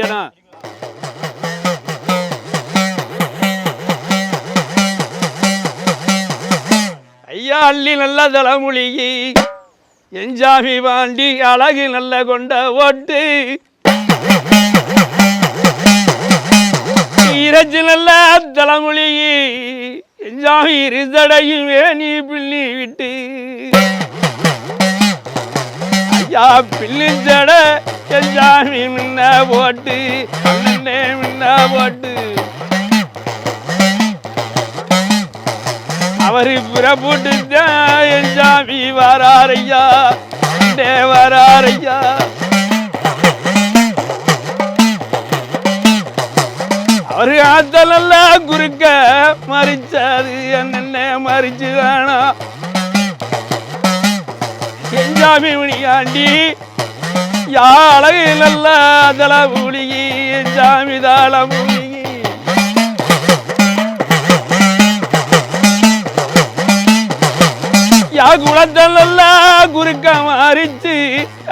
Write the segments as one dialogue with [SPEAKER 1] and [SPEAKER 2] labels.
[SPEAKER 1] ரெடியாண்ணா ஐயா அள்ளி நல்ல தலைமொழிகி எஞ்சாமி வாண்டி அழகு நல்ல கொண்ட ஓட்டு. இறைச்சி நல்ல தலைமொழிகி எஞ்சாமி இருதடையும் வேணி பிள்ளி விட்டு. ஐயா பிள்ளிஞ்சட எஞ்சாமி முன்ன போட்டு அண்ணனே முன்ன போட்டு. அவரு புறப்பட்டு என் சாமி வராரையா? டே வராரையா? அவரு ஆத்தலெல்லாம் குறுக்க மறிச்சாரு என்னென்ன மறிச்சுதானா என் சாமி மணியாண்டி யா நல்ல தல புலிகி சாமி தாள மூலிகி யா குளத்தெல்லாம் குறுக்க மாறிச்சு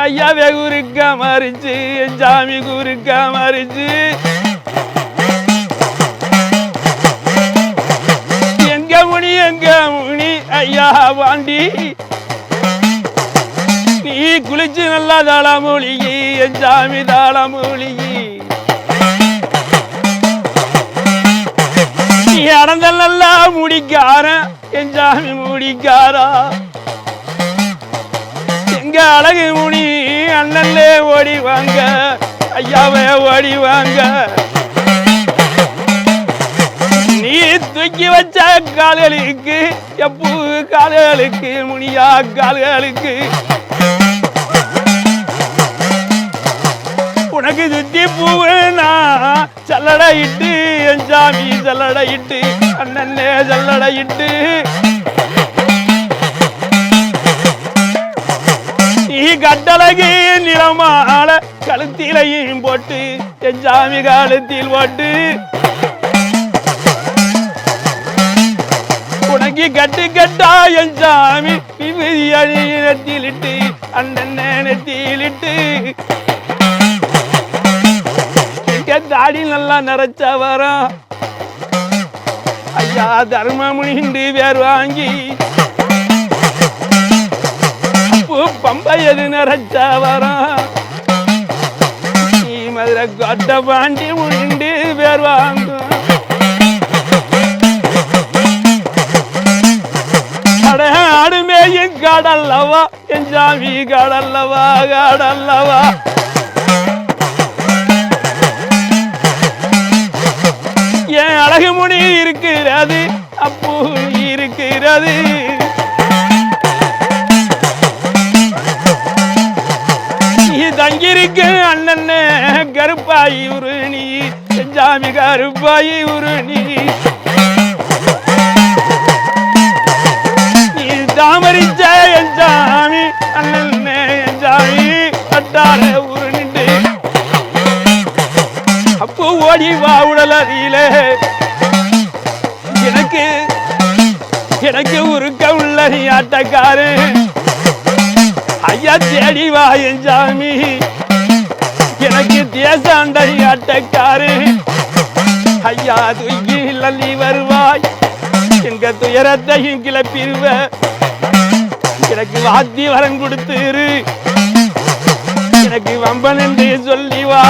[SPEAKER 1] ஐயாவே குறுக்க மாறிச்சு சாமி குறுக்க மாறிச்சு. எங்க முனி எங்க முனி ஐயா வாண்டி நீ குளிச்சு நல்லா தாளமொழிகி என் சாமி தாளமொழிகி நீ அடந்த நல்லா முடிக்கார என் சாமி முடிக்காரா? எங்க அழகு முனி அண்ணன்லே ஓடிவாங்க ஐயாவே ஓடிவாங்க நீ தூக்கி வச்ச கால்களுக்கு எப்பூ கால்களுக்கு முனியா கால்களுக்கு உனக்கு சுத்தி சல்லடையிட்டு என் சாமி சல்லடையிட்டு அண்ணன்னே சல்லடையிட்டு நீ கட்டழகு நிறமால கழுத்திலையும் போட்டு என் சாமி காலத்தில் போட்டு. உனக்கு கட்டு கட்டா என் சாமி விபதியணி நெத்திலிட்டு அண்ணன் நெத்திலிட்டு. இங்க தாடி நல்லா நிறைச்சா வரும் ஐயா தர்மமுனிண்டு வேர் வாங்கி பூ பம்பை எது வரும் நீ மதுரை கொட்ட பாண்டி முனிண்டு பேர் வாங்கும் அட ஆடுமேயும் காடல்லவா என் சாமி காடல்லவா காடல்லவா. என் அழகு இருக்கிறது அப்போ இருக்கிறது. தங்கியிருக்க அண்ணன் கருப்பாயி உரு நீ செஞ்சாமி கருப்பாயி உரு நீ தாமரிச்ச என் சாமி அண்ணன் என் சாமி பட்டார உருண்டு ஓடி வா உடலறியிலே. எனக்கு எனக்கு உருக்க உள்ள நீ ஆட்டக்காரு. ஐயா தேடி வா என் சாமி. எனக்கு தேசாண்ட நீ ஆட்டக்காரு. ஐயா தூக்கி நீ வருவாய். எங்க துயரத்தையும் கிளப்பிடுவ எனக்கு வாத்தி வரம் கொடுத்துரு எனக்கு வம்பன் என்று சொல்லி வா.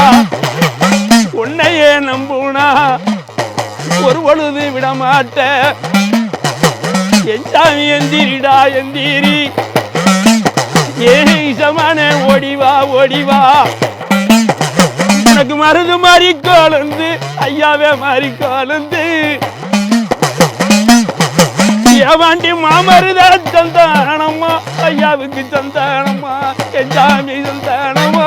[SPEAKER 1] உன்னையே நம்புனா ஒரு பொழுது விட மாட்ட எந்திரிடா எந்திரி. ஏசமான ஓடிவா ஓடிவா. உனக்கு மருது மாறி கோலந்து ஐயாவே மாறி கோலந்து. ஏவாண்டி மாமருத சந்தானம்மா ஐயாவுக்கு சந்தானம்மா எஞ்சாமி சந்தானமா சந்தானம்மா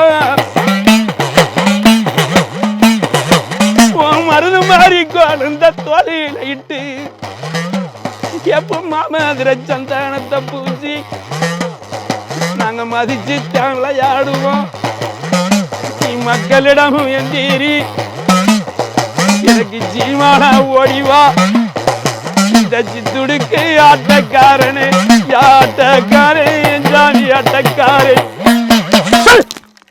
[SPEAKER 1] மருந்து மாறி கோலந்த தோலையில் இட்டு எப்போ மாமாதிர சந்தானத்தை பூசி நாங்க மதிச்சு விளையாடுவோம் நீ மக்களிடமும் எந்தீரி? எனக்கு ஜீவானா ஓடிவா இந்த சித்துடுக்கு ஆட்டக்காரனே ஆட்டக்காரே என் ஆட்டக்காரே.